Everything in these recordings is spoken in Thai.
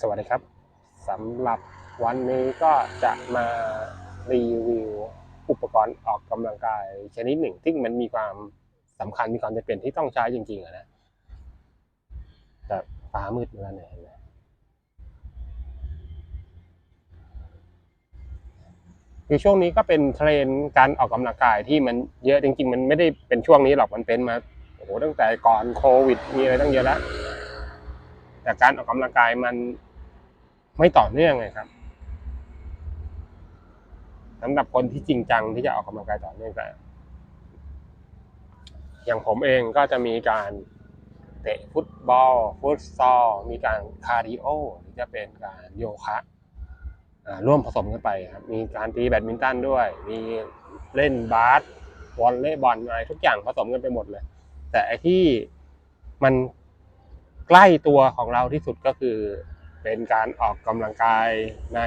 สวัสดีครับสำหรับวันนี้ก็จะมารีวิวอุปกรณ์ออกกำลังกายชนิดหนึ่งที่มันมีความสำคัญมีความจำเป็นที่ต้องใช้จริงๆอะนะแต่ฟ้ามืดแล้วเนี่ยเห็นไหมคือช่วงนี้ก็เป็นเทรนการออกกำลังกายที่มันเยอะจริง ๆ มันไม่ได้เป็นช่วงนี้หรอกมันเป็นมาโอ้โหตั้งแต่ก่อนโควิด มีอะไรตั้งเยอะแล้วแต่การออกกำลังกายมัน ไม่ต่อเนื่องไงครับสำหรับคนที่จริงจังที่จะออกกำลังกายต่อเนื่องแต่อย่างผมเองก็จะมีการเตะฟุตบอล ฟุตซอล มีการคาร์ดิโอหรือจะเป็นการโยคะร่วมผสมกันไปครับ มีการตีแบดมินตันด้วย มีเล่นบาสวอลเลย์บอลอะไรทุกอย่างผสมกันไปหมดเลย แต่ไอที่มันใกล้ตัวของเราที่สุดก็คือ เป็นการออกกำลังกายใน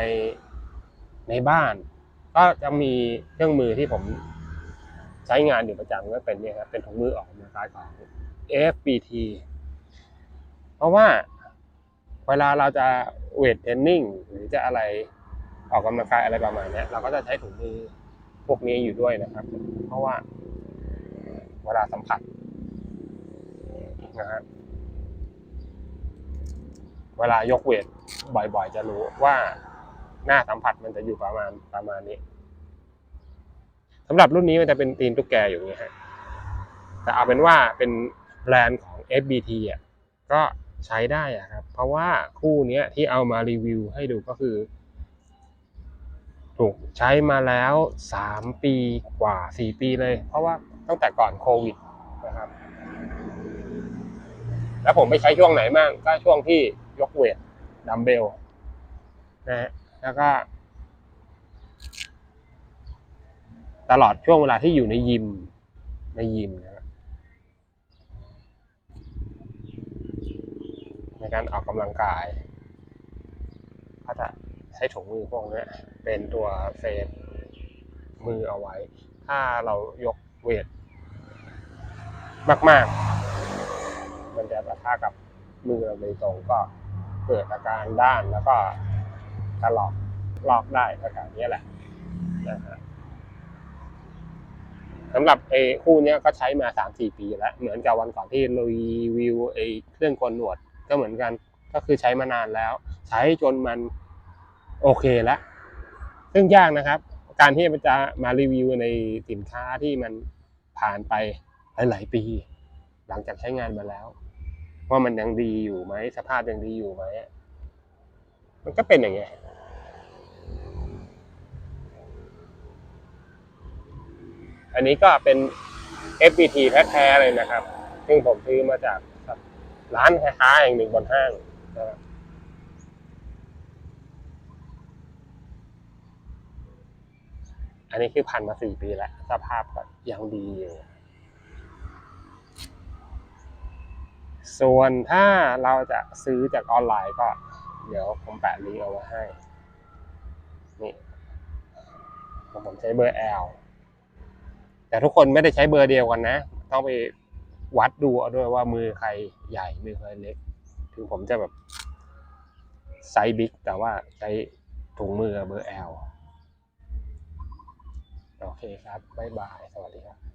ในบ้าน ก็จะมีเครื่องมือที่ผมใช้งานอยู่ประจำก็เป็นเนี่ยครับเป็นถุงมือออกกำลังกายของ FBT เพราะว่าเวลาเราจะเวทเทรนนิ่งหรือจะอะไรออกกำลังกายอะไรประมาณนี้เราก็จะใช้ถุงมือพวกนี้อยู่ด้วยนะครับ เพราะว่าเวลาสัมผัสนะฮะ เวลายกเวทบ่อยๆ จะรู้ว่าหน้าสัมผัสมันจะอยู่ประมาณประมาณนี้สำหรับรุ่นนี้มันจะเป็นตีนตุ๊กแกอยู่อย่างเงี้ฮะแต่เอาเป็นว่าเป็นแบรนด์ของ FBT อะก็ใช้ได้อะครับ เพราะว่าคู่เนี้ยที่เอามารีวิวให้ดูก็คือ ถูกใช้มาแล้วสามปีกว่าสี่ปีเลย เพราะว่าตั้งแต่ก่อนโควิดนะครับ แล้วผมไปใช้ช่วงไหนบ้างก็ช่วงที่ ยกเวทดัมเบลนะฮะแล้วก็ ตลอดช่วงเวลาที่อยู่ในยิม ในยิมนะในการออกกำลังกายก็จะใช้ถุงมือพวกนี้เป็นตัวเซฟมือเอาไว้ ถ้าเรายกเวทมาก ๆ มันจะปะทะกับมือเราโดยตรงก็ เกิดอาการด้านแล้วก็ถลอกลอกได้อาการนี้แหละนะฮะสำหรับไอ้คู่นี้ก็ใช้มาสามสี่ปีแล้ว เหมือนกับวันก่อนที่รีวิวไอ้เครื่องกนหนวดก็เหมือนกัน ก็คือใช้มานานแล้ว ใช้จนมันโอเคแล้วซึ่งยากนะครับ การที่จะมารีวิวในสินค้าที่มันผ่านไปหลาย ๆ ปี หลังจากใช้งานมาแล้ว ว่ามันยังดีอยู่ไหมสภาพยังดีอยู่ไหมมันก็เป็นอย่างเงี้ยอันนี้ก็เป็น FBT แท้ๆเลยนะครับ ซึ่งผมซื้อมาจากร้านค้าแห่งหนึ่งบนห้างนะครับอันนี้คือพันมาสี่ปีแล้ว สภาพก็ยังดีอยู่ ส่วนถ้าเราจะซื้อจากออนไลน์ก็ เดี๋ยวผมแปะลิงก์เอาไว้ให้ นี่ผมใช้เบอร์ L แต่ทุกคนไม่ได้ใช้เบอร์เดียวกันนะ ต้องไปวัดดูเอาด้วยว่ามือใครใหญ่มือใครเล็ก ถึงผมจะแบบไซส์บิ๊กแต่ว่าใช้ถุงมือเบอร์ L โอเคครับ บ๊ายบาย สวัสดีครับ